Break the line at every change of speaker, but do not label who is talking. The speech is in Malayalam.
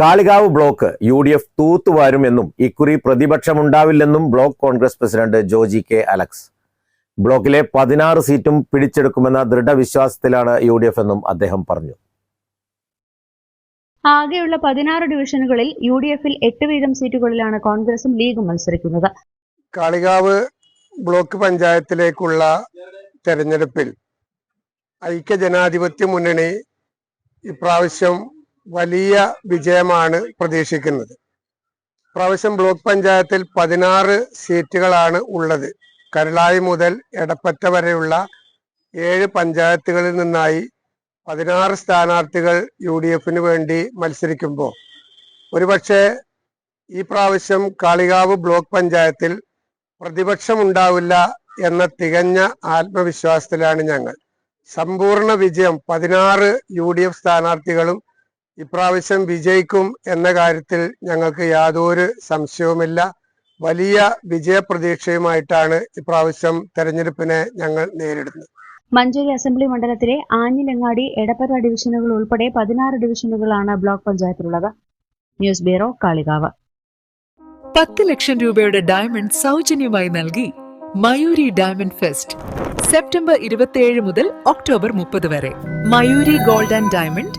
Kalikavu block U D F തൂത്തുവാരുമെന്നും ഇക്കുറി പ്രതിപക്ഷമുണ്ടാവില്ലെന്നും block Congress president Joji K Alex. ബ്ലോക്കിലെ പതിനാറ് സീറ്റും പിടിച്ചെടുക്കുമെന്ന ദൃഢവിശ്വാസത്തിലാണ് യു ഡി എഫ് എന്നും അദ്ദേഹം പറഞ്ഞു.
ആകെയുള്ള പതിനാറ് ഡിവിഷനുകളിൽ യു ഡി എഫിൽ എട്ട് വീതം സീറ്റുകളിലാണ് കോൺഗ്രസും ലീഗും മത്സരിക്കുന്നത്.
കാളികാവ് ബ്ലോക്ക് പഞ്ചായത്തിലേക്കുള്ള തെരഞ്ഞെടുപ്പിൽ ഐക്യ ജനാധിപത്യ മുന്നണി ഇപ്രാവശ്യം വലിയ വിജയമാണ് പ്രതീക്ഷിക്കുന്നത്. പ്രാവശ്യം ബ്ലോക്ക് പഞ്ചായത്തിൽ പതിനാറ് സീറ്റുകളാണ് ഉള്ളത്. കരളായി മുതൽ എടപ്പറ്റ വരെയുള്ള ഏഴ് പഞ്ചായത്തുകളിൽ നിന്നായി പതിനാറ് സ്ഥാനാർത്ഥികൾ യു ഡി എഫിന് വേണ്ടി മത്സരിക്കുമ്പോൾ. ഒരുപക്ഷെ ഈ പ്രാവശ്യം കാളികാവ് ബ്ലോക്ക് പഞ്ചായത്തിൽ പ്രതിപക്ഷമുണ്ടാവില്ല എന്ന തികഞ്ഞ ആത്മവിശ്വാസത്തിലാണ് ഞങ്ങൾ. സമ്പൂർണ വിജയം പതിനാറ് യു ഡി എഫ് സ്ഥാനാർത്ഥികളും ഇപ്രാവശ്യം വിജയിക്കും എന്ന കാര്യത്തിൽ ഞങ്ങൾക്ക് യാതൊരു സംശയവുമില്ല. വലിയ വിജയപ്രതീക്ഷയുമായിട്ടാണ് ഇപ്രാവശ്യം തെരഞ്ഞെടുപ്പിനെ ഞങ്ങൾ നേരിടുന്നത്.
മഞ്ചേരി അസംബ്ലി മണ്ഡലത്തിലെ ആഞ്ഞിലങ്ങാടി എടപ്പര ഡിവിഷനുകൾ ഉൾപ്പെടെ പതിനാറ് ഡിവിഷനുകളാണ് ബ്ലോക്ക് പഞ്ചായത്തിലുള്ളത്. News bureau Kalikavu.
പത്ത് ലക്ഷം രൂപയുടെ ഡയമണ്ട് സൗജന്യമായി നൽകി മയൂരി ഡയമണ്ട് ഫെസ്റ്റ് സെപ്റ്റംബർ ഇരുപത്തിയേഴ് മുതൽ ഒക്ടോബർ മുപ്പത് വരെ. Mayuri gold and diamond